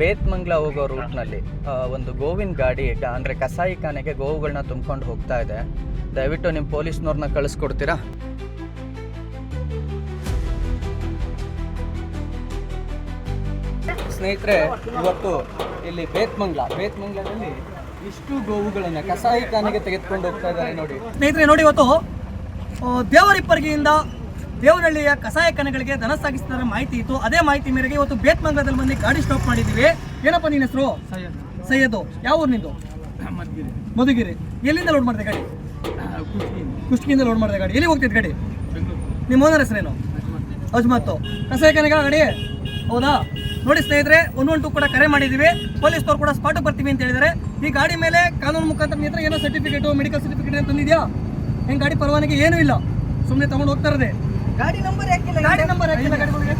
ಬೇತ್ಮಂಗ್ಲ ಹೋಗೋ ರೂಟ್ನಲ್ಲಿ ಒಂದು ಗೋವಿನ ಗಾಡಿ ಅಂದರೆ ಅಂದ್ರೆ ಕಸಾಯಿ ಖಾನೆಗೆ ಗೋವುಗಳನ್ನ ತುಂಬ್ಕೊಂಡು ಹೋಗ್ತಾ ಇದೆ. ದಯವಿಟ್ಟು ನಿಮ್ಮ ಪೊಲೀಸ್ನವ್ರನ್ನ ಕಳಿಸ್ಕೊಡ್ತೀರಾ? ಸ್ನೇಹಿತರೆ, ಇವತ್ತು ಇಲ್ಲಿ ಬೇತ್ಮಂಗ್ಲ ಬೇತ್ಮಂಗ್ಲದಲ್ಲಿ ಇಷ್ಟು ಗೋವುಗಳನ್ನ ಕಸಾಯಿ ಖಾನೆಗೆ ತೆಗೆದುಕೊಂಡು ಹೋಗ್ತಾ ಇದ್ದಾರೆ ನೋಡಿ. ಸ್ನೇಹಿತರೆ, ನೋಡಿ ಇವತ್ತು ದೇವರಿಪ್ಪರಿಗೆಯಿಂದ ದೇವನಹಳ್ಳಿಯ ಕಸಾಯ ಕನೆಗಳಿಗೆ ದನ ಸಾಗಿಸ್ತಾರೆ ಮಾಹಿತಿ ಇತ್ತು. ಅದೇ ಮಾಹಿತಿ ಮೇರೆಗೆ ಇವತ್ತು ಬೇತ್ಮಂಗಲದಲ್ಲಿ ಬಂದು ಗಾಡಿ ಸ್ಟಾಪ್ ಮಾಡಿದ್ದೀವಿ. ಏನಪ್ಪ ನಿನ್ನ ಹೆಸರು? ಸೈಯದ್ದು ಯಾವ ಊರು ನಿಂದು? ಮಧುಗಿರಿ. ಎಲ್ಲಿಂದ ಲೋಡ್ ಮಾಡಿದೆ ಗಾಡಿ? ಕುಷ್ಕಿಯಿಂದ ಲೋಡ್ ಮಾಡಿದೆ ಗಾಡಿ. ಎಲ್ಲಿ ಹೋಗ್ತಿದ್ ಗಾಡಿ? ನಿಮ್ಮ ಓನರ್ ಹೆಸರೇನು? ಅಜ್ಮತ್ತು ಕಸಾಯ ಕನೆಗ ಗಾಡಿ? ಹೌದಾ? ನೋಡಿ ಸ್ನೇಹಿತರೆ ಒನ್ ಒನ್ ಟು ಕೂಡ ಕರೆ ಮಾಡಿದ್ದೀವಿ. ಪೊಲೀಸ್ನವ್ರು ಕೂಡ ಸ್ಪಾಟ್ ಬರ್ತೀವಿ ಅಂತ ಹೇಳಿದ್ದಾರೆ. ಈ ಗಾಡಿ ಮೇಲೆ ಕಾನೂನು ಮುಖಾಂತರ ಏನೋ ಸರ್ಟಿಫಿಕೇಟ್ ಮೆಡಿಕಲ್ ಸರ್ಟಿಫಿಕೇಟ್ ಅಂತ ತಂದಿದ್ಯಾ? ಹೆಂಗೆ ಗಾಡಿ ಪರವಾನಗಿ ಏನೂ ಇಲ್ಲ. ಸುಮ್ಮನೆ ತಗೊಂಡು ಹೋಗ್ತಾ ಇರೋದೆ. ಗಾಡಿ ನಂಬರ್ ಯಾಕಿಲ್ಲ ಗಾಡಿ ನಂಬರ್ ಹಾಕಿಲ್ಲ ಗಾಡಿಗಳಿಗೆ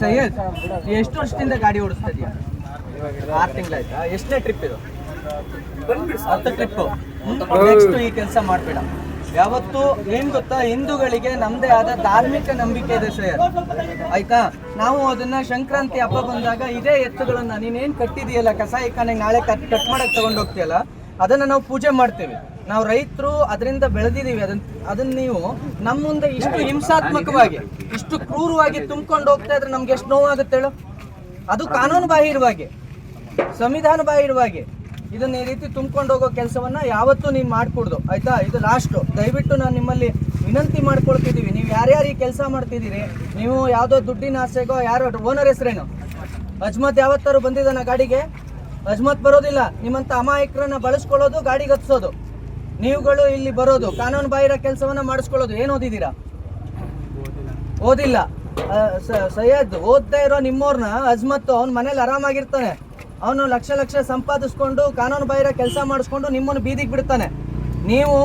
ಸೈಯದ್ ಎಷ್ಟು ವರ್ಷದಿಂದ ಗಾಡಿ ಓಡಿಸ್ತಾ ಇದೆಯಾ? ಆರು ತಿಂಗಳಾಯ್ತಾ? ಎಷ್ಟನೇ ಟ್ರಿಪ್ ಇದು? ಹತ್ತು ಟ್ರಿಪ್ ನೆಕ್ಸ್ಟ್ ಈ ಕೆಲಸ ಮಾಡಬೇಡ. ಯಾವತ್ತು ಏನ್ ಗೊತ್ತಾ, ಹಿಂದೂಗಳಿಗೆ ನಮ್ದೇ ಆದ ಧಾರ್ಮಿಕ ನಂಬಿಕೆ ಇದೆ ಸರ್ ಆಯ್ತಾ? ನಾವು ಅದನ್ನ ಸಂಕ್ರಾಂತಿ ಹಬ್ಬ ಬಂದಾಗ ಇದೇ ಎತ್ತುಗಳನ್ನ ನೀನೇನ್ ಕಟ್ಟಿದೀಯಲ್ಲ ಕಸಾಯಿ ಖಾನೆಗೆ ನಾಳೆ ಕಟ್ ಕಟ್ ಮಾಡಕ್ ತಗೊಂಡ್ ಹೋಗ್ತೀಯಲ್ಲ, ಅದನ್ನ ನಾವು ಪೂಜೆ ಮಾಡ್ತೇವೆ. ನಾವು ರೈತರು ಅದರಿಂದ ಬೆಳೆದಿದ್ದೀವಿ ಅದನ್ನ ಅದನ್ನ ನೀವು ನಮ್ಮ ಮುಂದೆ ಇಷ್ಟು ಹಿಂಸಾತ್ಮಕವಾಗಿ, ಇಷ್ಟು ಕ್ರೂರವಾಗಿ ತುಂಬಿಕೊಂಡು ಹೋಗ್ತಾ ಇದ್ರೆ ನಮ್ಗೆ ಎಷ್ಟು ನೋವಾಗುತ್ತೆ ಹೇಳು? ಅದು ಕಾನೂನು ಬಾಹಿರವಾಗಿ ಸಂವಿಧಾನ ಬಾಹಿರವಾಗಿ ಇದನ್ನ ಈ ರೀತಿ ತುಂಬ್ಕೊಂಡು ಹೋಗೋ ಕೆಲಸವನ್ನ ಯಾವತ್ತೂ ನೀವು ಮಾಡ್ಕೊಡ್ದು, ಆಯ್ತಾ? ಇದು ಲಾಸ್ಟು ದಯವಿಟ್ಟು ನಾನು ನಿಮ್ಮಲ್ಲಿ ವಿನಂತಿ ಮಾಡ್ಕೊಳ್ತಿದ್ದೀವಿ ನೀವು ಯಾರ್ಯಾರು ಈ ಕೆಲಸ ಮಾಡ್ತಿದ್ದೀರಿ? ನೀವು ಯಾವುದೋ ದುಡ್ಡಿನ ಆಸೆಗೋ, ಯಾರೋ ಓನರ್ ಹೆಸರೇನು? ಅಜ್ಮತ್ ಯಾವತ್ತಾರು ಬಂದಿದ್ದಾನ ಗಾಡಿಗೆ? ಅಜ್ಮತ್ ಬರೋದಿಲ್ಲ. ನಿಮ್ಮಂತ ಅಮಾಯಕರನ್ನ ಬಳಸ್ಕೊಳ್ಳೋದು ಗಾಡಿಗೆ ಹತ್ಸೋದು ನೀವುಗಳು ಇಲ್ಲಿ ಬರೋದು, ಕಾನೂನು ಬಾಹಿರ ಕೆಲಸವನ್ನ ಮಾಡಿಸ್ಕೊಳ್ಳೋದು. ಏನು ಓದಿದ್ದೀರಾ? ಓದಿಲ್ಲ. ಸಯ್ಯದ್ ಓದ್ತಾ ಇರೋ ನಿಮ್ಮವ್ರನ್ನ ಅಜ್ಮತ್ ಅವ್ನ ಮನೇಲಿ ಆರಾಮಾಗಿರ್ತಾನೆ. ಅವನು ಲಕ್ಷ ಲಕ್ಷ ಸಂಪಾದಿಸ್ಕೊಂಡು ಕಾನೂನು ಬಾಹಿರ ಕೆಲಸ ಮಾಡಿಸ್ಕೊಂಡು ನಿಮ್ಮನ್ನು ಬೀದಿಗೆ ಬಿಡ್ತಾನೆ. ನೀವು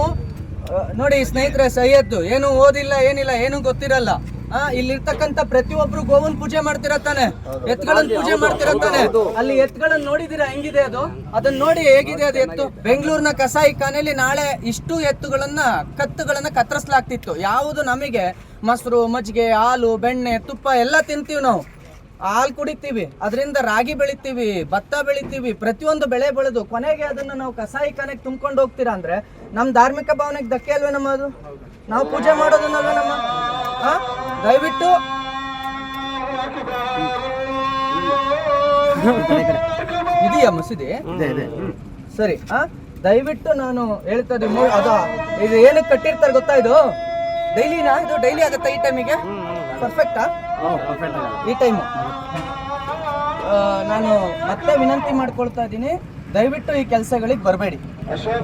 ನೋಡಿ ಸ್ನೇಹಿತರೆ ಸೈಯದ್ದು ಏನು ಓದಿಲ್ಲ ಏನಿಲ್ಲ ಏನು ಗೊತ್ತಿರಲ್ಲ. ಆ ಇಲ್ಲಿರ್ತಕ್ಕಂಥ ಪ್ರತಿಯೊಬ್ರು ಗೋವನ್ ಪೂಜೆ ಮಾಡ್ತಿರತ್ತಾನೆ ಎತ್ಗಳನ್ನ ಪೂಜೆ ಮಾಡ್ತಿರತ್ತಾನೆ ಅಲ್ಲಿ ಎತ್ಗಳನ್ನ ನೋಡಿದಿರಾ? ಹೆಂಗಿದೆ ಅದು? ಅದನ್ನ ನೋಡಿ ಹೇಗಿದೆ ಅದು ಎತ್ತು? ಬೆಂಗಳೂರಿನ ಕಸಾಯಿ ಖಾನೆಯಲ್ಲಿ ನಾಳೆ ಇಷ್ಟು ಎತ್ತುಗಳನ್ನ ಕತ್ತುಗಳನ್ನ ಕತ್ತರಿಸಲಾಗ್ತಿತ್ತು. ಯಾವುದು ನಮಗೆ? ಮೊಸರು ಮಜ್ಜಿಗೆ ಹಾಲು ಬೆಣ್ಣೆ ತುಪ್ಪ ಎಲ್ಲ ತಿಂತೀವಿ ನಾವು. ಹಾಲು ಕುಡಿತೀವಿ ಅದರಿಂದ ರಾಗಿ ಬೆಳಿತೀವಿ ಭತ್ತ ಬೆಳಿತೀವಿ ಪ್ರತಿಯೊಂದು ಬೆಳೆ ಬೆಳೆದು ಕೊನೆಗೆ ಅದನ್ನ ನಾವು ಕಸಾಯಿ ಖಾನೆಗೆ ತುಂಬ್ಕೊಂಡು ಹೋಗ್ತೀರಾ ಅಂದ್ರೆ ನಮ್ಮ ಧಾರ್ಮಿಕ ಭಾವನೆಗೆ ಧಕ್ಕೆ ಅಲ್ವೇ ನಮ್ಮದು? ನಾವು ಪೂಜೆ ಮಾಡೋದನ್ನಲ್ವೇ ನಮ್ಮ? ದಯವಿಟ್ಟು. ಇದೆಯಾ ಮಸೀದಿ? ಸರಿ ಆ ದಯವಿಟ್ಟು ನಾನು ಹೇಳ್ತಾ ಇದ್ದೀನಿ ಅದು ಇದು ಏನಕ್ಕೆ ಕಟ್ಟಿರ್ತಾರೆ ಗೊತ್ತಾ ಇದು? ಡೈಲಿನಾ? ಇದು ಡೈಲಿ ಆಗುತ್ತಾ ಈ ಟೈಮಿಗೆ ಪರ್ಫೆಕ್ಟಾ ಈ ಟೈಮು ನಾನು ಮತ್ತೆ ವಿನಂತಿ ಮಾಡ್ಕೊಳ್ತಾ ಇದ್ದೀನಿ. ದಯವಿಟ್ಟು ಈ ಕೆಲಸಗಳಿಗೆ ಬರಬೇಡಿ.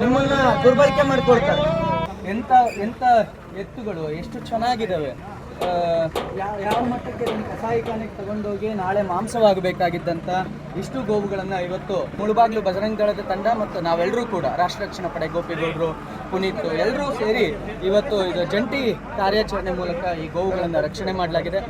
ನಿಮ್ಮನ್ನ ದುರ್ಬಳಕೆ ಮಾಡ್ಕೊಳ್ತಾರೆ. ಎಂತ ಎಂತ ಎತ್ತುಗಳು, ಎಷ್ಟು ಚೆನ್ನಾಗಿದ್ದಾವೆ? ಯಾವ ಮಟ್ಟಕ್ಕೆ ಕಸಾಯಿಖಾನೆಗೆ ತಗೊಂಡೋಗಿ ನಾಳೆ ಮಾಂಸವಾಗಬೇಕಾಗಿದ್ದಂಥ ಇಷ್ಟು ಗೋವುಗಳನ್ನು ಇವತ್ತು ಮುಳುಬಾಗ್ಲು ಬಜರಂಗ ದಳದ ತಂಡ ಮತ್ತು ನಾವೆಲ್ಲರೂ ಕೂಡ ರಾಷ್ಟ್ರ ರಕ್ಷಣಾ ಪಡೆ ಗೋಪಿಗೌಡರು, ಪುನೀತ್ ಎಲ್ಲರೂ ಸೇರಿ ಇವತ್ತು ಇದು ಜಂಟಿ ಕಾರ್ಯಾಚರಣೆ ಮೂಲಕ ಈ ಗೋವುಗಳನ್ನು ರಕ್ಷಣೆ ಮಾಡಲಾಗಿದೆ.